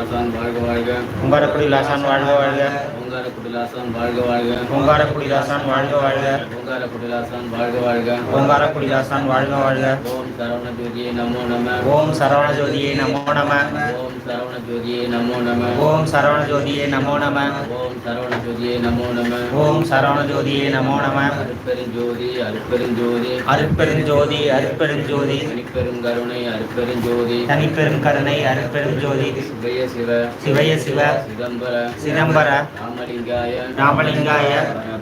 Lausanne வாழ்க வாழ்க. Ongarakudi Lausanne வாழ்க வாழ்க. ஓங்காரக்குடி லாசான் வாழ்க வாழ்க. ஓங்காரக்குடி லாசான் வாழ்க வாழ்க. ஓங்காரக்குடி லாசான் வாழ்க வாழ்க. ஓங்காரக்குடி லாசான் வாழ்க வாழ்க. ஓம் சரவண ஜோதியே நமோ நம. ஓம் சரவண ஜோதியே நமோ நம. ஓம் சரவண ஜோதியே நமோ நம. ஓம் சரவண ஜோதியே நமோ நம. ஓம் சரவண ஜோதியே நமோ நம. ஓம் சரவண ஜோதியே நமோ நம. அருட்பெருஞ்சோதி அருட்பெருஞ்சோதி. அருட்பெருஞ்சோதி அருட்பெருஞ்சோதி. தனிப்பெருங்கருணை அருட்பெருஞ்சோதி. தனிப்பெரும் கருணை அருட்பெருஞ்சோதி. சிவய சிவ. சிவய சிவ. சிதம்பர. சிதம்பர. ராமலிங்காய. ராமலிங்காய.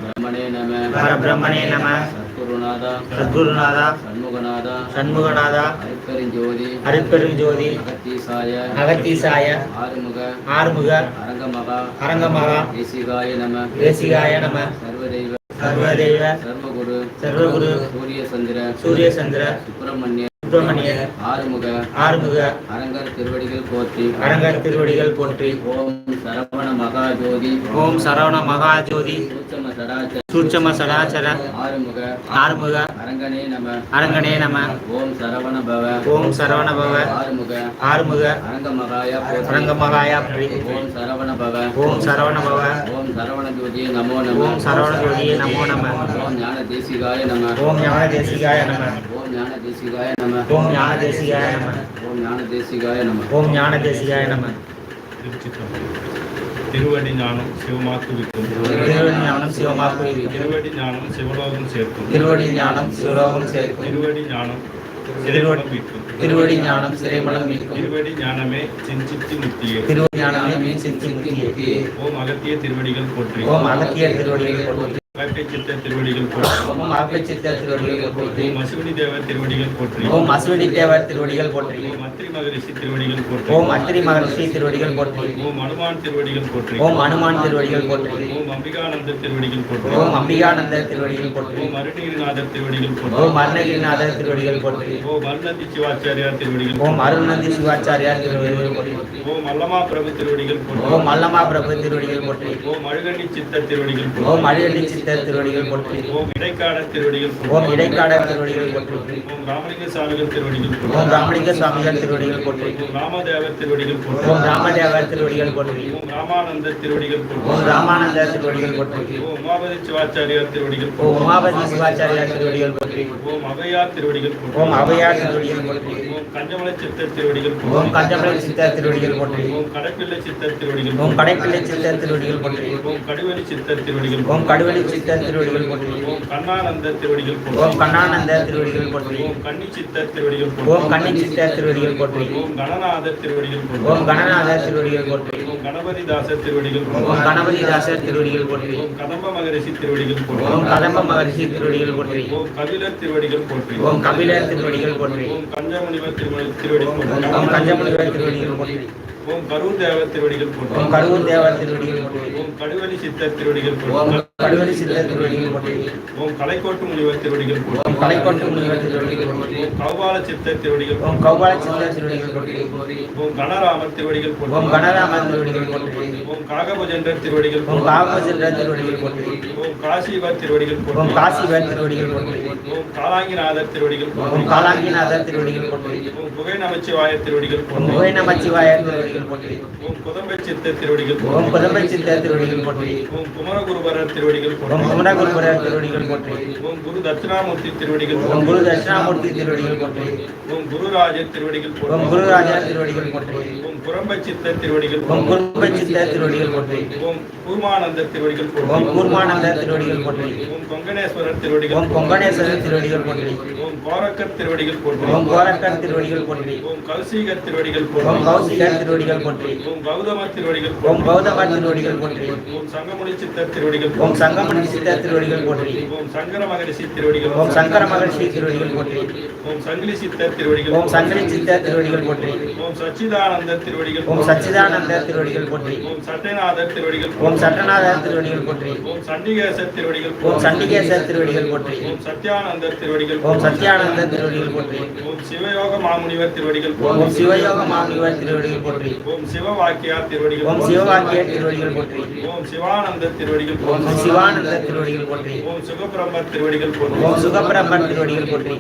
பிரம்மணே நம. பரபிரம்மணே நம. சத்குருநாதா. சத்குருநாதா. சண்முகநாதா சண்முகநாதா அருட்பெருஞ்சோதி அருட்பெருஞ்சோதி அகத்தீசாய அகத்தீசாய ஆறுமுக ஆறுமுக அரங்கமகா அரங்கமகா தேசிகாய நம தேசிகாய நம சர்வதெய்வ சர்வதெய்வ சர்வகுரு சர்வகுரு சூரிய சந்திர சூரியசந்திர சுப்பிரமணிய சுப்பிரமணிய ஆறுமுக ஆறுமுக அரங்கர் திருவடிகள் போற்றி அரங்கர் திருவடிகள் போற்றி ஓம் சரவண மகாஜோதி ஓம் சரவண மகாஜோதி. சூட்சம சடாச்ச சூட்சம சடாச்சர ஆறுமுக ஆறுமுக. அரங்கனே நம. அரங்கனே நம. ஓம் சரவண பவ. ஓம் சரவண பவ. ஆறுமுக ஆறுமுக. அரங்கமகாய போற்றி. அரங்கமகாயா பிரி ஓம் சரவண பவ. ஓம் சரவண பவ. ஓம் சரவண ஜோதியே நமோ நம. ஓம் சரவண ஜோதியே நமோ நம. ஓம் ஞான தேசிகாய நம. ஓம் ஞான தேசிகாய நம. ஓம் ஞான தேசிகாய நம. ஓம் ஞான தேசிகாய நம. ஓம் ஞான தேசிகாய நம. ஓம் ஞான தேசிகாய நம. திருச்சிற்றம்பலம். திருவடி ஞானம் சிவமாக்குவிக்கும். திருவடி ஞானம் சிவமாக்கு திருவடி ஞானம் சிவலோகம் சேர்க்கும். திருவடி ஞானம் சிவலோகம் சேர்க்கும். திருவடி ஞானம் திருவடி சிறைமலம் மீட்கும் திருவடி ஞானம் சிறைமலம் மீட்கும் திருவடி ஞானமே சிஞ்சித்தி முத்தியே திருவடி ஞானமே மீன் சித்தி முத்தியே ஓம் அகத்திய திருவடிகள் போற்றி. ஓம் அகத்திய திருவடிகள் போற்றி. சித்த திருவடிகள் போற்றி அகச்சித்த திருவடிகள் போற்றி ஓம் அசுவினி தேவர் திருவடிகள் போற்றி ஓம் தேவர் திருவடிகள் போற்றி ஓம் அத்திரி மகரிஷி திருவடிகள் போற்றி ஓம் அத்திரி மகர்ஷி திருவடிகள் போற்றி ஓம் அனுமான் திருவடிகள் போற்றி ஓம் அனுமான் திருவடிகள் போற்றி ஓம் அம்பிகானந்த திருவடிகள் போற்றி ஓம் அம்பிகானந்தர் திருவடிகள் போற்றி ஓம் அருணகிரிநாதர் திருவடிகள் போற்றி ஓம் அருணகிரிநாதர் திருவடிகள் போற்றி ஓம் அருணந்தி சிவாச்சாரியார் திருவடிகள் ஓம் அருள்நந்தி சிவாச்சாரியார் திருவடிகள் போற்றி ஓம் அல்லமா பிரபு திருவடிகள் போற்றி ஓம் மல்லமா பிரபு திருவடிகள் போற்றி ஓம் அழுகண்ணி சித்த திருவடிகள் ஓம் அழியடி சித்தர் திருவடிகள் போற்றி ஓம் இடைக்காட திருவடிகள் ஓம் இடைக்காடர் திருவடிகள் போற்றி ஓம் ராமலிங்க சாமிகள் திருவடிகள் ஓம் ராமலிங்க சுவாமிகள் திருவடிகள் போற்றி ஓம் ராமதேவர் திருவடிகள் ஓம் ராமதேவர் திருவடிகள் போற்றி ஓம் ராமானந்த திருவடிகள் ஓம் போற்றி ராமானந்தர் திருவடிகள் போற்றி ஓம் உமாபதி சிவாச்சாரியார் திருவடிகள் ஓம் உமாபதி சிவாச்சாரியார் திருவடிகள் போற்றி ஓம் அவையார் திருவடிகள் ஓம் அவையார் திருவடிகள் போற்றி கஞ்சமலை சித்தர் திருவடிகள் ஓம் கஞ்சமலை சித்தர் திருவடிகள் போற்றி ஓம் கடப்பிள்ளை சித்தர் திருவடிகள் ஓம் கடைப்பிள்ளை சித்தர் திருவடிகள் போற்றி ஓம் கடுவெளி சித்தர் திருவடிகள் ஓம் கடுவெளி சித்தர் திருவடிகள் போற்றி ஓம் கண்ணானந்த திருவடிகள் போற்றி ஓம் கண்ணானந்தர் திருவடிகள் போற்றி ஓம் கன்னி சித்தர் திருவடிகள் ஓம் கண்ணி சித்தர் திருவடிகள் போற்றி ஓம் கணநாதர் திருவடிகள் ஓம் போற்றி கணநாதர் திருவடிகள் போற்றி ஓம் கணபதிதாசர் திருவடிகள் ஓம் போற்றி கணபதிதாசர் திருவடிகள் போற்றி ஓம் கதம்ப மகரிஷி திருவடிகள் ஓம் போற்றி கதம்ப மகர்ஷி திருவடிகள் போற்றி ஓம் கபிலர் திருவடிகள் போற்றி ஓம் கபிலர் திருவடிகள் போற்றி ஓம் திருவடி திருவடி போற்றி ஓம் கஞ்சமுனிவர் திருவடிகள் போற்றி. ஓம் கரூர் தேவர் திருவடிகள் ஓம் போற்றி தேவர் திருவடிகள் ஓம் கடுவெளி சித்தர் திருவடிகள் போற்றி. கடுவெளி சித்தர் திருவடிகள் போற்றி ஓம் கலைக்கோட்டு முனிவர் திருவடிகள் ஓம் போற்றி கலைக்கொண்டு முனிவர் திருவடிகள் போற்றி ஓம் கௌபால சித்தர் திருவடிகள் ஓம் கௌபால சித்தர் திருவடிகள் போற்றி ஓம் கணராமர் திருவடிகள் ஓம் போற்றி கணராமன் திருவடிகள் போற்றி ஓம் காகபுஜண்டர் திருவடிகள் ஓம் காகபஜன்ற திருவடிகள் போற்றி ஓம் காசிவர் திருவடிகள் ஓம் போற்றி காசிவர் திருவடிகள் போற்றி ஓம் காலாங்கிநாதர் திருவடிகள் ஓம் போற்றி காலாங்கிநாதர் திருவடிகள் போற்றி ஓம் புகை நமச்சிவாய திருவடிகள் ஓம் போற்றி புகை நமச்சிவாய திருவடிகள் போற்றி ஓம் குதம்பை சித்த திருவடிகள் ஓம் புதம்பை சித்தர் திருவடிகள் போற்றி ஓம் குமரகுருபரர் திருவடிகள் போற்றி குமரகுருபரர் திருவடிகள் போற்றி ஓம் குரு தட்சிணாமூர்த்தி திருவடிகள் ஓம் போற்றி குரு தட்சிணாமூர்த்தி திருவடிகள் போற்றி ஓம் குருராஜர் திருவடிகள் ஓம் குருராஜா திருவடிகள் போற்றி ஓம் புறம்பை சித்த திருவடிகள் ஓம் போற்றி குரும்பை சித்தர் திருவடிகள் போற்றி ஓம் கூர்மானந்தர் திருவடிகள் ஓம் போற்றி கூர்மானந்தர் திருவடிகள் போற்றி ஓம் கொங்கணேஸ்வரர் திருவடிகள் ஓம் கொங்கணேஸ்வரர் திருவடிகள் போற்றி ஓம் கோரக்கர் திருவடிகள் போற்றி ஓம் கோரக்கர் திருவடிகள் போற்றி ஓம் கௌசிகர் திருவடிகள் ஓம் போற்றி கௌசிகர் திருவடிகள் போற்றி ஓம் கௌதம திருவடிகள் ஓம் கௌதமர் திருவடிகள் போற்றி ஓம் சங்கமுனி சித்தர் திருவடிகள் ஓம் போற்றி சங்கமணி சித்தர் திருவடிகள் போற்றி ஓம் சங்கர மகரிஷி திருவடிகள் ஓம் சங்கர மகர்ஷி திருவடிகள் போற்றி ஓம் சங்கிலி சித்தர் திருவடிகள் ஓம் சங்கரி சித்தர் திருவடிகள் போற்றி ஓம் சச்சிதானந்தர் திருவடிகள் ஓம் போற்றி. சச்சிதானந்தர் திருவடிகள் போற்றி ஓம் சட்டைநாதர் திருவடிகள் ஓம். சட்டநாதர் திருவடிகள் போற்றி ஓம் சண்டிகேசர் திருவடிகள் ஓம். சண்டிகேசர் திருவடிகள் போற்றி ஓம் சத்யானந்தர் திருவடிகள் ஓம் போற்றி. சத்யானந்தர் திருவடிகள் போற்றி ஓம் சிவயோக மாமுனிவர் திருவடிகள் ஓம். சிவயோக மாமுனிவர் திருவடிகள் போற்றி ஓம் சிவவாக்கியார் திருவடிகள் ஓம் போற்றி. சிவவாக்கிய திருவடிகள் போற்றி ஓம் சிவானந்தர் திருவடிகள் ஓம் போற்றி. சிவானந்தர் திருவடிகள் போற்றி ஓம் சுகபிரம்மர் திருவடிகள் போற்றி. ஓம் சுகபிரம்மர் திருவடிகள் போற்றி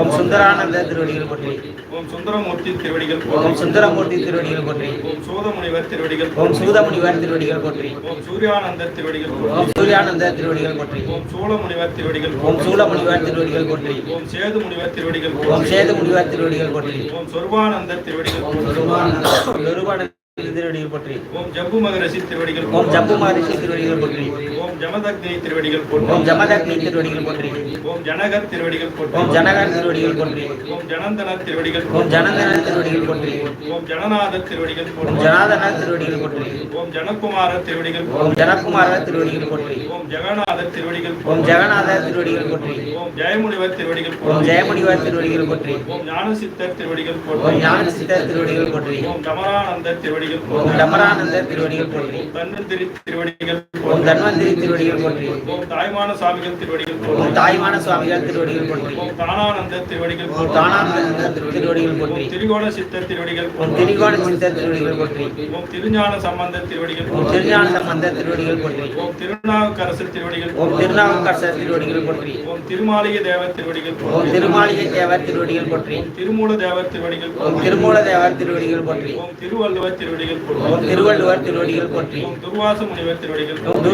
ஓம் சுந்தரானந்தர் திருவடிகள் போற்றி. ஓம் சுந்தரமூர்த்தி திருவடிகள் ஓம் சுந்தரமூர்த்தி திருவடிகள் போற்றி ஓம் சூதமுனிவர் திருவடிகள் ஓம் சூதமுனிவர் திருவடிகள் போற்றி ஓம் சூர்யானந்த திருவடிகள் ஓம் சூர்யானந்த திருவடிகள் போற்றி ஓம் சூளமுனிவர் திருவடிகள் ஓம் போற்றி சூலமுனிவர் திருவடிகள் போற்றி ஓம் சேது முனிவர் திருவடிகள் ஓம் சேது முனிவர் திருவடிகள் போற்றி ஓம் சொர்வானந்த திருவடிகள் ஓம் நிருபானந்த திருவடிகள் போற்றி. ஓம் ஜம்பு மகரிஷி திருவடிகள் ஓம் ஜம்பு மகரிஷி திருவடிகள் போற்றி. ஓம் ஜமதக்னி திருவடிகள் ஓம் போற்றி ஜமதக்னி திருவடிகள் போற்றி ஓம் ஜனகர் திருவடிகள் ஓம் போற்றி ஜனகர் திருவடிகள் போற்றி ஓம் ஜனந்தன திருவடிகள் ஓம் போற்றி ஜனந்தன திருவடிகள் போற்றி ஓம் ஜனநாத திருவடிகள் ஓம் போற்றி ஜனாதன திருவடிகள் போற்றி ஓம் ஜனகுமார திருவடிகள் ஓம் ஜனகுமார திருவடிகள் போற்றி ஓம் ஜெகநாத திருவடிகள் ஓம் ஜெகநாத திருவடிகள் போற்றி ஓம் ஜெயமுனிவர் திருவடிகள் ஓம் ஜெயமுனிவர் திருவடிகள் போற்றி ஓம் ஞானசித்தர் திருவடிகள் ஓம் போற்றி ஞானசித்தர் திருவடிகள் போற்றி ஓம் தமரானந்த திருவடிகள் ஓம் டமரானந்தர் திருவடிகள் போற்றி ஓம் தன்வந்திரி திருவடிகள் ஓம் போற்றி தன்வந்திரி திருவடிகள் போற்றி ஓம் தாய்மான சாமிகள் திருவடிகள் ஓம் போற்றி தாய்மான சுவாமிகள் திருவடிகள் போற்றி ஓம் தானானந்த திருவடிகள் ஓம் தானானந்த திருவடிகள் போற்றி ஓம் திரிகோண சித்தர் திருவடிகள் ஓம் போற்றி திரிகோண சித்தர் திருவடிகள் போற்றி ஓம் திருஞான சம்பந்த திருவடிகள் ஓம் போற்றி திருஞான சம்பந்த திருவடிகள் போற்றி ஓம் திருவடிகள் ஓம் திருவடிகள் போற்றி ஓம் திருமாளிகை தேவர் திருவடிகள் ஓம் திருமாளிகை தேவர் திருவடிகள் போற்றி ஓம் திருமூல தேவர் திருவடிகள் ஓம் திருமூல தேவர் திருவடிகள் போற்றி ஓம் திருவள்ளுவர் திருவடிகள் ஓம் திருவள்ளுவர் திருவடிகள் போற்றி ஓம் துர்வாச முனிவர் திருவடிகள் ஓம்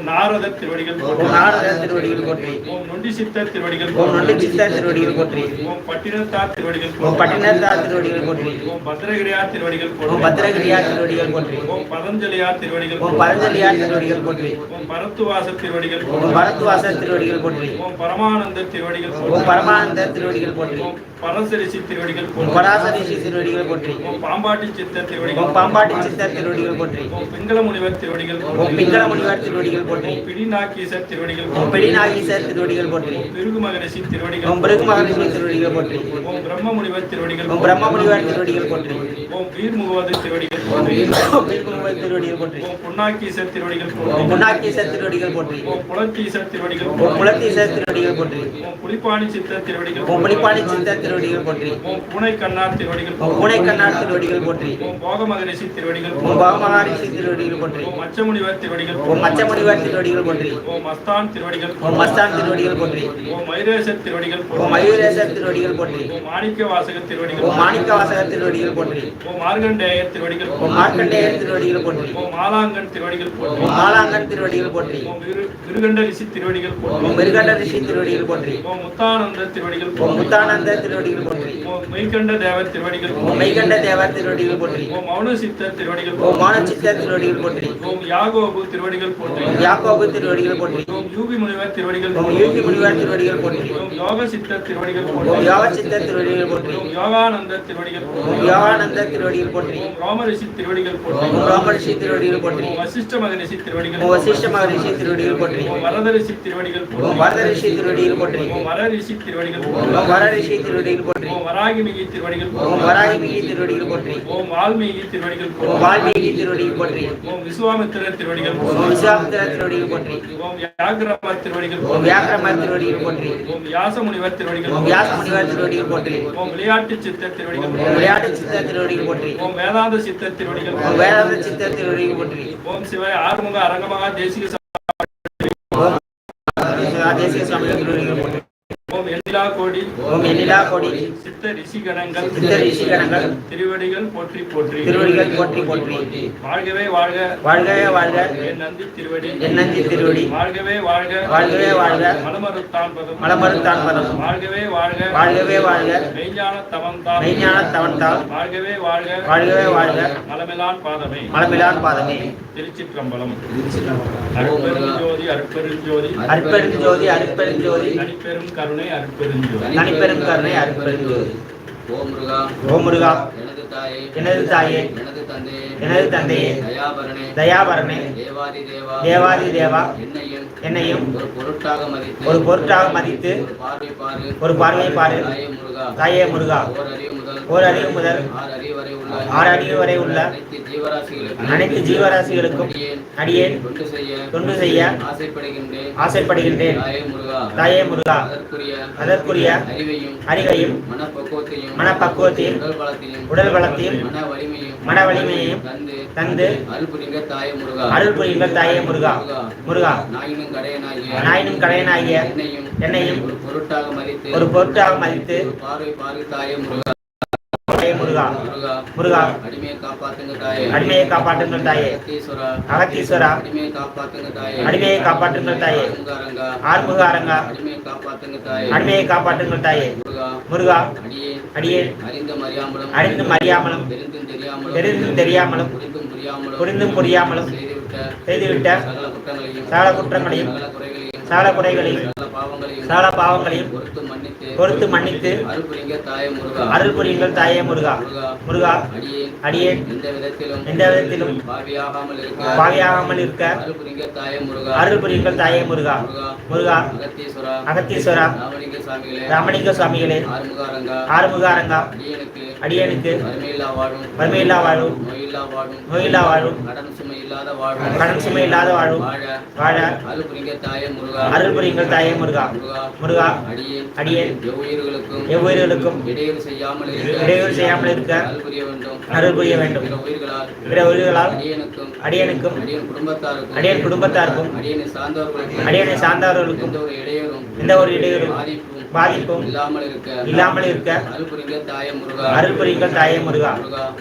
ஓம் திருவடிகள் ஓம் நாரதர் திருவடிகள் போற்றி ஓம் நொண்டி சித்தர் திருவடிகள் ஓம் நொண்டி போற்றி சித்தர் திருவடிகள் போற்றி ஓம் பட்டினத்தார் திருவடிகள் ஓம் போற்றி பட்டினத்தார் திருவடிகள் போற்றி ஓம் பத்ரகிரியார் திருவடிகள் ஓம் போற்றி பத்திரகிரியார் திருவடிகள் போற்றி ஓம் பதஞ்சலியார் திருவடிகள் ஓம் போற்றி பரஞ்சலியார் திருவடிகள் போற்றி ஓம் பரத்துவாசர் திருவடிகள் ஓம் போற்றி பரத்வாசர் திருவடிகள் போற்றி ஓம் பரமானந்தர் திருவடிகள் ஓம் போற்றி பரமானந்தர் திருவடிகள் போற்றி ஓம் பரசரிசி திருவடிகள் ஓம் போற்றி பராசரிஷி திருவடிகள் போற்றி ஓம் பாம்பாட்டி சித்தர் ஓம் திருவடிகள் பாம்பாட்டி சித்தர் திருவடிகள் போற்றி ஓம் பிங்கள முனிவர் திருவடிகள் ஓம் பிங்கள முனிவர் திருவடிகள் போற்றி பிடிநாக்கீசர் திருவடிகள் ஓம் திருவடிகள் போற்றி பிருகு மகரிஷி திருவடிகள் ஓம் பிருகு மகரிஷி திருவடிகள் போற்றி ஓம் பிரம்ம முனிவர் திருவடிகள் ஓம் பிரம்ம முனிவர் திருவடிகள் போற்றி ஓம் வீர் முகவது திருவடிகள் போற்றி ஓம் பிருகு முனிவர் திருவடிகள் போற்றி ஓம் புண்ணாக்கீசர் திருவடிகள் ஓம் போற்றி புண்ணாக்கீசர் திருவடிகள் போற்றி ஓம் புலத்தீசர் திருவடிகள் ஓம் போற்றி புலத்தீசர் திருவடிகள் போற்றி ஓம் புலிப்பாணி சித்தர் திருவடிகள் ஓம் புலிப்பாணி சித்தர் திருவடிகள் போற்றி ஓம் பூனை கண்ணார் திருவடிகள் ஓம் பூனை கண்ணார் திருவடிகள் போற்றி ஓம் போக மகரிஷி திருவடிகள் ஓம் பாகமகாரிஷி திருவடிகள் போற்றி ஓம் மச்சமுனிவர் திருவடிகள் ஓம் மச்சமுனிவர் திருவடிகள் போற்றி ஓம் மஸ்தான் திருவடிகள் ஓம் மஸ்தான் திருவடிகள் போற்றி ஓம் மைரேசர் திருவடிகள் ஓம் மயூரேசர் திருவடிகள் போற்றி ஓம் மாணிக்க வாசகர் திருவடிகள் ஓம் மாணிக்க வாசகர் திருவடிகள் போற்றி ஓம் மார்கண்டேயர் திருவடிகள் ஓம் போற்றி மார்க்கண்டேயர் திருவடிகள் போற்றி ஓம் மாலாங்கன் திருவடிகள் போற்றி ஓம் மாலாங்கன் திருவடிகள் போற்றி ஓம் விருகண்ட ரிஷி திருவடிகள் ஓம் போற்றி மிருகண்ட ரிஷி திருவடிகள் போற்றி ஓம் முத்தானந்த திருவடிகள் ஓம் முத்தானந்த திருவடிகள் போற்றி ஓம் மெய்கண்ட தேவர் திருவடிகள் ஓம் மெய்கண்ட தேவர் திருவடிகள் போற்றி ஓம் மௌன சித்தர் திருவடிகள் ஓம் போற்றி மானச்சித்தர் திருவடிகள் போற்றி ஓம் யாகோபு திருவடிகள் போற்றி ஓம் யாக்கோபு திருவடிகள் போற்றி ஓம் யூபி முனிவர் திருவடிகள் ஓம் போற்றி யூகி முனிவர் திருவடிகள் போற்றி ஓம் யோக சித்தர் திருவடிகள் ஓம் போற்றி யோகச்சித்தர் திருவடிகள் போற்றி ஓம் யோகானந்த திருவடிகள் ஓம் போற்றி யோகானந்த திருவடிகள் போற்றி ஓம் ரோமரிஷி திருவடிகள் போற்றி ஓம் ராமரிஷி திருவடிகள் போற்றி ஓம் வசிஷ்ட மகரிஷி திருவடிகள் ஓம் வசிஷ்ட மகரிஷி திருவடிகள் போற்றி ஓம் வரதரிஷி திருவடிகள் ஓம் போற்றி வரதரிஷி திருவடிகள் போற்றி ஓம் வரரிஷி திருவடிகள் ஓம் போற்றி வரரிஷி திருவடிகள் போற்றி ஓம் வராகிமிகி திருவடிகள் ஓம் வராகிமிகி திருவடிகள் போற்றி ஓம் வால்மீகி திருவடிகள் ஓம் போற்றி வால்மீகி திருவடிகள் போற்றி ஓம் விஸ்வாமித்திரர் திருவடிகள் ஓம் போற்றி விஸ்வாமித்திர திருவடிகள் போற்றி. ஓம் வியாகிரமர் திருவடிகள் ஓம் போற்றி. வியாக்கிரமர் திருவடிகள் போற்றி. ஓம் வியாச முனிவர் திருவடிகள் ஓம் போற்றி. வியாச முனிவர் திருவடிகள் போற்றி. ஓம் விளையாட்டு சித்தர் திருவடிகள் ஓம் விளையாட்டு சித்தர் திருவடிகள் போற்றி. ஓம் வேதாந்த சித்தர் திருவடிகள் ஓம் வேதாந்த சித்தர் திருவடிகள் போற்றி. ஓம் சிவாய ஆறுமுக அரங்கமகா ஓம் தேசிய சுவாமிகள் திருவடிகள் கோடி எண்ணிலா கோடி சித்த ரிஷிகணங்கள் சித்த ரிஷிகணங்கள் திருவடிகள் போற்றி போற்றி. திருவடிகள் போற்றி போற்றி. வாழ்கவே வாழ்க. வாழ்கவே வாழ்க. என் நந்தி திருவடி. என் நந்தி திருவடி. வாழ்கவே வாழ்க. வாழ்கவே வாழ்க. மலமறுத்தான் பதம் மலமறுத்தான் பதம் வாழ்கவே வாழ்க. வாழ்கவே வாழ்க. மெய்ஞான தவந்தால் மெய்ஞான தவன்தால் வாழ்கவே வாழ்க. வாழ்கவே வாழ்க. மலமெலான் பாதமே. மலமிலான் பாதமே. திருச்சிற்றம்பலம். முருகா அருட்பெருஞ்சோதி அருட்பெருஞ்சோதி கருணை அருட்பெருஞ்சோதி தனிப்பெரும் கருணை அற்பெருஞ்சோதி ஓம் முருகா ஓம் முருகா எனது தாயே. எனது தாயே. எனது தந்தையே. தயாபரணே. தேவாதி தேவா. என்னையும் ஒரு பொருட்டாக மதித்து ஒரு பார்வை பாரு. தாயே முருகா. ஓர் அறிவு முதல் ஆறு அறிவு வரை உள்ள அனைத்து ஜீவராசிகளுக்கும் அடியேன். தொண்டு செய்ய ஆசைப்படுகின்றேன். தாயே முருகா. அதற்குரிய அறிவையும் மனப்பக்குவத்தையும் உடல் பலத்தையும் மன வலிமையையும் தந்து அருள் புரியுங்கள் தாயே முருகா. முருகா. நாயினும் கடையனாகிய என்னையும் ஒரு பொருட்டாக மதித்து பார்வை பார்வை தாயே முருகா. தாயே முருகா. முருகா. அடிமையை காப்பாத்துங்க தாயே. அடிமையை காப்பாற்றுங்கள் தாயே. அகத்தீஸ்வரா. அடிமையை காப்பாத்துங்க தாயே. அடிமையை காப்பாற்றுங்கள் தாயே. ஆறுமுக அரங்கா அடிமையை காப்பாத்துங்க தாயே. அடிமையை காப்பாற்றுங்கள் தாயே. முருகா. அடியே. அறிந்தும் அறியாமலும் தெரிந்தும் தெரியாமலும். தெரிந்தும் தெரியாமலும். புரிந்தும் புரியாமலும். புரிந்தும் புரியாமலும். செய்துவிட்ட செய்துவிட்ட சகல குற்றங்களையும். சகல குற்றங்களையும். சகல குறைகளையும் சகல பாவங்களையும் பொறுத்து மன்னித்து அருள் புரியுங்கள் தாயே முருகா. முருகா. அடியேன். எந்த விதத்திலும் பாவியாகாமல் இருக்க. அருள் புரியுங்கள் தாயே முருகா. முருகா. அகத்தீஸ்வரா. ராமலிங்க சுவாமிகளே. ஆறுமுகாரங்கா. அடியனுக்கு வறுமையில்லா வாழும். நோயில்லா வாழும். கடன் சுமை இல்லாத வாழும். வாழ. அருள் புரிங்க தாயே முருகா. அருள் புரியுங்கள் தாயே முருகா. முருகா முருகா அடியேன் அடியேன் எவ்வுயிர்களுக்கும் இடையூறு செய்யாமல் இருக்க அருள் புரிய வேண்டும். பிற உயிர்களால் அடியனுக்கும் அடியன் குடும்பத்தாருக்கும் அடியனை சார்ந்தவர்களுக்கும் அடியனை ஒரு இடையூறும் எந்த ஒரு இடையூறும் பாதிப்பும் இல்லாமல் இருக்க இல்லாமல் இருக்க அருள் புரிங்க தாயே முருகா. அருள் தாயே முருகா.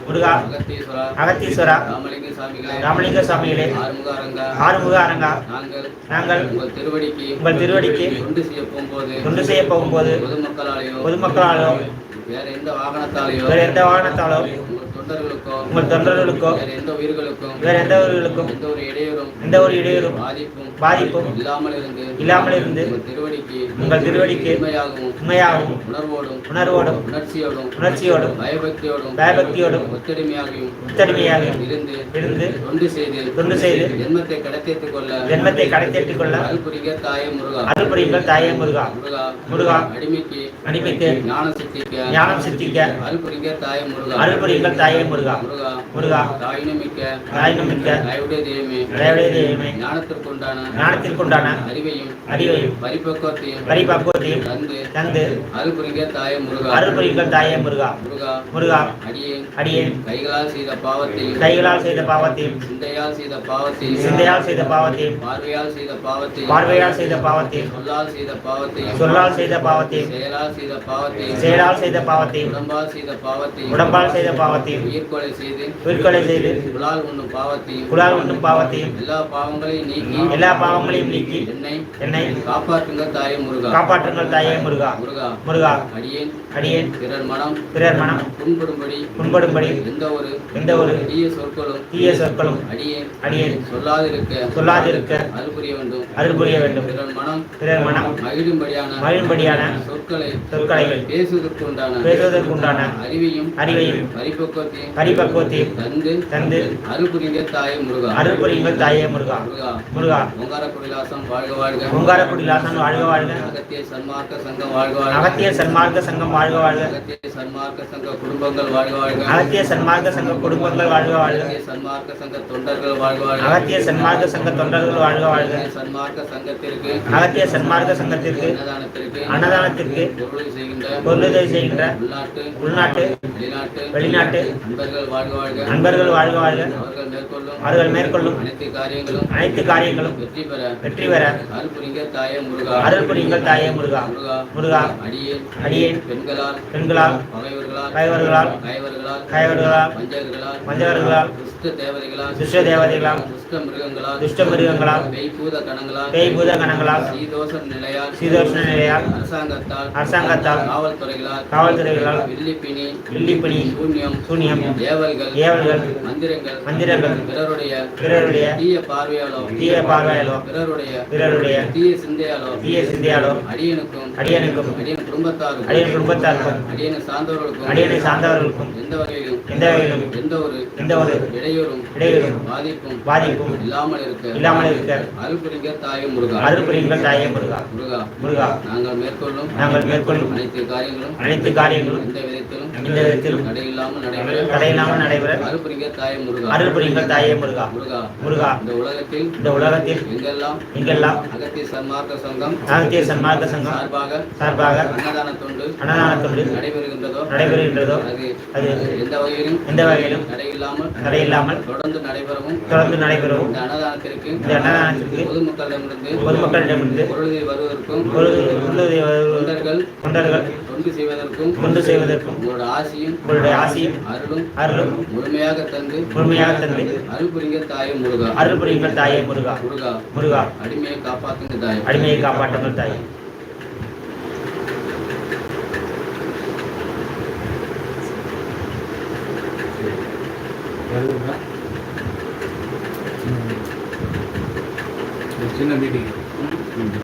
முருகா. அகத்தீஸ்வரா. அகத்தீஸ்வரா. ராமலிங்க சாமிகளே. ராமலிங்க சுவாமிகளே ஆறுமுகாரங்கா ஆறுமுக அரங்கா. நாங்கள். நாங்கள். உங்கள் திருவடிக்கு உங்கள் திருவடிக்கு தொண்டு செய்ய போகும்போது தொண்டு செய்ய போகும்போது பொதுமக்களாலேயோ பொதுமக்களாலோ வேற எந்த வாகனத்தாலேயோ வேறு எந்த வாகனத்தாலோ உங்கள் தொண்டர்களுக்கோ உங்கள் தொண்டர்களுக்கோ வேற எந்த உயிர்களுக்கும் வேறு எந்த உயிர்களுக்கும் எந்த ஒரு இடையூறும் எந்த ஒரு இடையூறும் பாதிப்பும் பாதிப்பும் இல்லாமல் இருந்து இல்லாமல் இருந்து உங்கள் திருவடிக்கு உங்கள் திருவடிக்கு உண்மையாகவும் உண்மையாகவும் உணர்வோடும் உணர்வோடும் உணர்ச்சியோடும் உணர்ச்சியோடும் பயபக்தியோடும் பயபக்தியோடும் ஒத்தடிமையாகவும் உத்தடிமையாக இருந்து இருந்து தொண்டு செய்து தொண்டு செய்து ஜென்மத்தை கடத்தேற்றுக் கொள்ள ஜென்மத்தை கடைத்தேற்றிக் கொள்ள அருள் புரிக தாயே முருகா. அருள் புரியுங்கள் தாயே முருகா. முருகா முருகா அடிமைக்கு அடிமைக்கு ஞானம் சித்திக்க ஞானம் சித்திக்க. அருள் புரிக தாயே முருகா. தாயே முருகா. முருகா முருகா தாயினும் மிக்க தாயினும் மிக்க தாயுடைய தெய்வமே. தயவுடைய தெய்வமே. ஞானத்திற்குண்டான ஞானத்திற்குண்டான அறிவையும் அறிவையும். பரிபக்குவத்தையும் பரிபக்குவத்தையும் தந்து தந்து அருள் புரிக தாயே முருகா. அருள் புரியுங்கள் தாயே முருகா. முருகா. முருகா. அடியேன். அடியேன். கைகளால் செய்த பாவத்தையும் கைகளால் செய்த பாவத்தையும். சிந்தையால் செய்த பாவத்தையும் சிந்தையால் செய்த பாவத்தையும். பார்வையால் செய்த பாவத்தையும் பார்வையால் செய்த பாவத்தையும். சொல்லால் செய்த பாவத்தையும் சொல்லால் செய்த பாவத்தையும். செயலால் செய்த பாவத்தையும் செயலால் செய்த பாவத்தையும். உடம்பால் செய்த பாவத்தையும். உடம்பால் செய்த பாவத்தையும். உயிர்கொலை செய்து உயிர்கொலை செய்து. குலால் உண்ணும் பாவத்தையும். குலால் உண்ணும் பாவத்தையும். எல்லா பாவங்களையும் நீக்கி. எல்லா பாவங்களையும் நீக்கி. என்னை என்னை காப்பாற்றுங்க தாயே முருகா. காப்பாற்றுங்கள் தாயே முருகா. முருகா. முருகா. அடியேன். அடியேன். பிறர் மனம். பிறர் மனம். புண்படும்படி. புண்படும்படி. எந்த ஒரு எந்த ஒரு தீய சொற்களும். தீய சொற்களும். அடியேன். அடியேன். சொல்லாதிருக்க. சொல்லாதிருக்க. அருள் புரிய வேண்டும். அருள் புரிய வேண்டும். பிறர் மனம். பிறர் மனம். மகிழும்படியான மகிழும்படியான சொற்களை சொற்களை பேசுவதற்குண்டான பேசுவதற்குண்டான அறிவையும் அறிவையும் பரிபக்குவத்தையும் பரிபக்குவத்தையும் தந்து தந்து அருள் புரிங்க தாயே முருகா. அருள் புரியுங்கள் தாயே முருகா. முருகா. முருகா. ஓங்கார குடிலாசம் வாழ்க வாழ்க. ஓங்காரக்குடிலாசன் வாழ்க வாழ்க. அகத்திய சன்மார்க்க சங்கம் வாழ்க வாழ்க. அகத்திய சன்மார்க்க சங்கம் வாழ்க வாழ்க. அகத்திய சன்மார்க்க சங்க குடும்பங்கள் வாழ்க வாழ்க. அகத்திய சன்மார்க்க சங்க குடும்பங்கள் வாழ்க வாழ்க. சன்மார்க்க சங்க தொண்டர்கள் வாழ்க வாழ்க. அகத்திய சன்மார்க்க சங்க தொண்டர்கள் வாழ்க வாழ்க. சன்மார்க்க சங்கத்திற்கு அகத்திய சன்மார்க்க சங்கத்திற்கு அன்னதானத்திற்கு பொருளுதவி செய்கின்ற உள்நாட்டு வெளிநாட்டு நண்பர்கள் வாழ்க வாழ்க. அவர்கள் மேற்கொள்ளும் அனைத்து காரியங்களும் வெற்றி பெற. வெற்றி பெற. அருள் புரிங்க தாயே முருகா. முருகா. அடியேன் அடியேன். பெண்களால் பெண்களால் பகைவர்களால் கைவர்களால் கைவர்களால் கைவர்களால் வஞ்சகர்களால் வஞ்சகர்களால் துஷ்ட தேவதைகளால் தேவதைகளால் துஷ்ட மிருகங்களால் துஷ்ட மிருகங்களால் பேய்பூத கணங்களால் கணங்களால் சீதோஷ நிலையால் சீதோஷ்ண நிலையால் அரசாங்கத்தால் அரசாங்கத்தால் காவல்துறைகளால் காவல்துறைகளால் வில்லிப்பினி வில்லிப்பிணி சூன்யம் சூனியம் ஏவல்கள் ஏவல்கள் மந்திரங்கள் மந்திரங்கள் பிறருடைய பிறருடைய தீய பார்வையாலோ தீய பார்வையாலோ பிறருடைய பிறருடைய தீய சிந்தையாலோ தீய சிந்தையாலோ அடியனுக்கும் அடியனுக்கும் அடியன் குடும்பத்தாருக்கும் அடியன் குடும்பத்தாருக்கும் அடியனை சார்ந்தவர்களுக்கும் அடியனை சார்ந்தவர்களுக்கும் எந்த வகையிலும் எந்த ஒரு எந்த ஒரு இடையூறும் இடையூறும் பாதிப்பும் பாதிப்பும் இல்லாமல் இருக்க இல்லாமல் இருக்க அருள் புரிங்க தாயே முருகா. அருள் புரியுங்கள் தாயே முருகா. முருகா. முருகா. நாங்கள் மேற்கொள்ளும் நாங்கள் மேற்கொள்ளும் அனைத்து காரியங்களும் அனைத்து காரியங்களும் எந்த விதத்திலும் எந்த விதத்திலும் தடையில்லாமல் நடைபெற தடையில்லாமல் நடைபெற அருள் புரிங்க தாயே முருகா. அருள் புரியுங்கள் தாயே முருகா. முருகா. முருகா. இந்த உலகத்தில் இந்த உலகத்தில் எங்கெல்லாம் எங்கெல்லாம் அகத்திய சன்மார்க்க சங்கம் நாகத்திய சன்மார்க்க சங்கம் சார்பாக சார்பாக அன்னதான தொண்டு அன்னதான தொண்டு நடைபெறுகின்றதோ நடைபெறுகின்றதோ அது அது எந்த வகையிலும் எந்த வகையிலும்? தடையில்லாமல் தடையில்லாமல் தொடர்ந்து நடைபெறவும் தொடர்ந்து நடைபெறவும் இந்த அன்னதானத்திற்கு இந்த அன்னதானத்திற்கு பொதுமக்களிடமிருந்து பொதுமக்களிடமிருந்து பொருளுதவி வருவதற்கும் தொண்டர்கள் தொண்டர்கள் தொண்டு செய்வதற்கும் கொண்டு செய்வதற்கும் உங்களோட ஆசியும் உங்களுடைய ஆசியும் அருளும் அருளும் முழுமையாக தந்து முழுமையாக தந்து அருள் புரிங்க தாயே முருகா. அருள் புரியுங்கள் தாயே முருகா. முருகா முருகா. அடிமையை காப்பாத்துங்க தாயே. அடிமையை காப்பாற்றுங்கள் தாயே. சின்ன மீட்டிங்